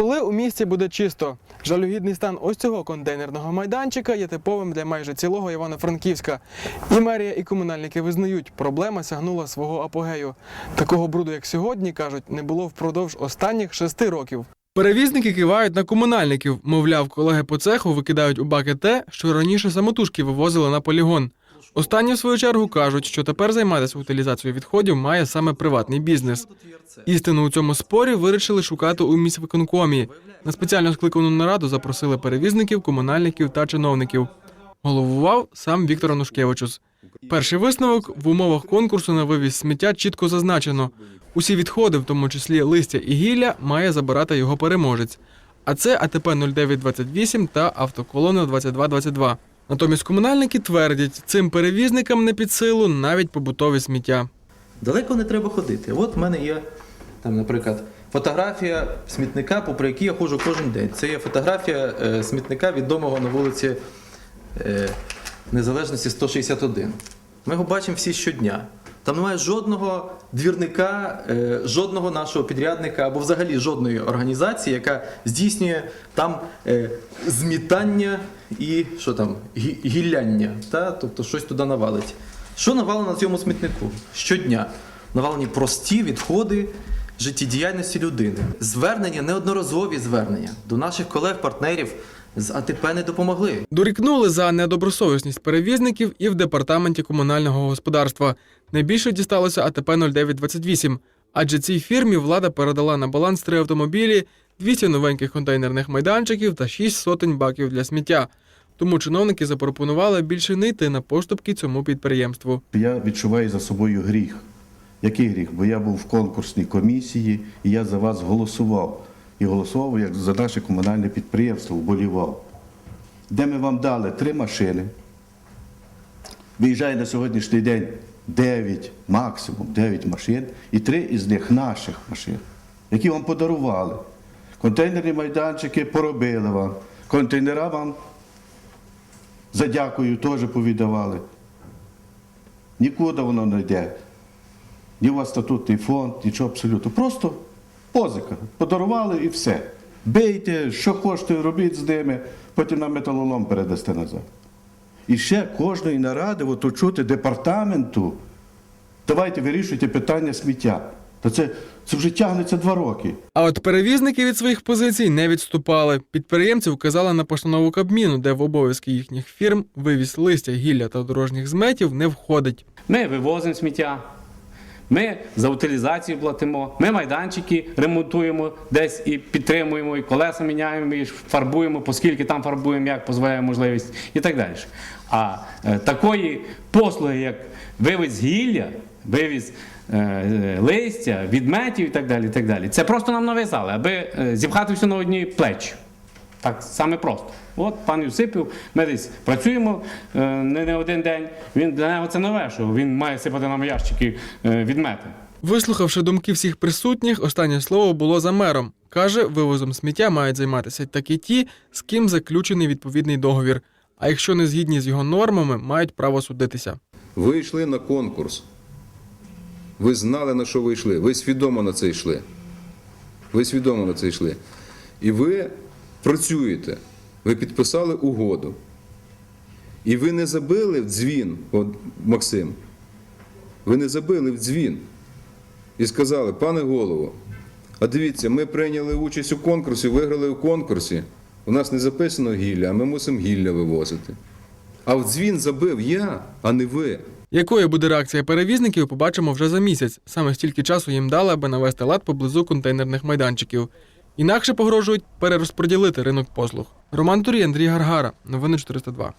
Коли у місті буде чисто, жалюгідний стан ось цього контейнерного майданчика є типовим для майже цілого Івано-Франківська. І мерія, і комунальники визнають, проблема сягнула свого апогею. Такого бруду, як сьогодні, кажуть, не було впродовж останніх шести років. Перевізники кивають на комунальників. Мовляв, колеги по цеху викидають у баки те, що раніше самотужки вивозили на полігон. Останні, в свою чергу, кажуть, що тепер займатися утилізацією відходів має саме приватний бізнес. Істину у цьому спорі вирішили шукати у міськвиконкомі. На спеціально скликану нараду запросили перевізників, комунальників та чиновників. Головував сам Віктор Анушкевичус. Перший висновок в умовах конкурсу на вивіз сміття чітко зазначено: усі відходи, в тому числі листя і гілля, має забирати його переможець. А це АТП 0928 та автоколона 2222. Натомість комунальники твердять, цим перевізникам не під силу навіть побутове сміття. Далеко не треба ходити. От в мене є, там, наприклад, фотографія смітника, попри який я ходжу кожен день. Це є фотографія е, смітника відомого на вулиці е, Незалежності 161. Ми його бачимо всі щодня. Там немає жодного двірника, е, жодного нашого підрядника або взагалі жодної організації, яка здійснює там е, змітання і що там, гі- гілляння, та? тобто щось туди навалить. Що навалено на цьому смітнику? Щодня навалені прості відходи життєдіяльності людини. Звернення, неодноразові звернення до наших колег-партнерів з АТП не допомогли. Дорікнули за недобросовісність перевізників і в департаменті комунального господарства. Найбільше дісталося АТП 0928, адже цій фірмі влада передала на баланс три автомобілі, 200 новеньких контейнерних майданчиків та 6 сотень баків для сміття. Тому чиновники запропонували більше не йти на поступки цьому підприємству. Я відчуваю за собою гріх. Який гріх? Бо я був в конкурсній комісії і я за вас голосував. І голосував як за наше комунальне підприємство, вболівав. Де ми вам дали три машини. Виїжджає на сьогоднішній день 9, максимум 9 машин, і три із них наших машин, які вам подарували. Контейнерні майданчики поробили вам. Контейнера вам за дякую теж повіддавали. Нікуди воно не йде. Ні у вас статутний фонд, нічого абсолютно. Просто позика. Подарували і все. Бийте, що хочете, робіть з ними, потім на металолом передасте назад. І ще кожної наради, от чути департаменту, давайте вирішуйте питання сміття. Та це, це вже тягнеться два роки. А от перевізники від своїх позицій не відступали. Підприємці вказали на постанову Кабміну, де в обов'язки їхніх фірм вивіз листя, гілля та дорожніх зметів не входить. Ми вивозимо сміття, ми за утилізацію платимо, ми майданчики ремонтуємо десь і підтримуємо, і колеса міняємо, і фарбуємо, оскільки там фарбуємо, як дозволяє можливість, і так далі. А е, такої послуги, як вивіз гілля, вивіз е, е, листя, відметів і так далі, і так далі. Це просто нам нав'язали, аби е, зіпхати все на одні плечі. Так саме просто. От пан Юсипів, ми десь працюємо е, не, не один день. Він для нього це нове, що він має сипати нам ящики е, відмети. Вислухавши думки всіх присутніх, останнє слово було за мером. Каже, вивозом сміття мають займатися такі ті, з ким заключений відповідний договір. А якщо не згідні з його нормами, мають право судитися. Ви йшли на конкурс. Ви знали, на що ви йшли. Ви свідомо на це йшли. Ви свідомо на це йшли. І ви працюєте. Ви підписали угоду. І ви не забили в дзвін, от Максим. Ви не забили в дзвін. І сказали, пане голово, а дивіться, ми прийняли участь у конкурсі, виграли у конкурсі. У нас не записано гілля, а ми мусимо гілля вивозити. А в дзвін забив я, а не ви. Якою буде реакція перевізників, побачимо вже за місяць. Саме стільки часу їм дали, аби навести лад поблизу контейнерних майданчиків. Інакше погрожують перерозподілити ринок послуг. Роман Турій, Андрій Гаргара. Новини 402.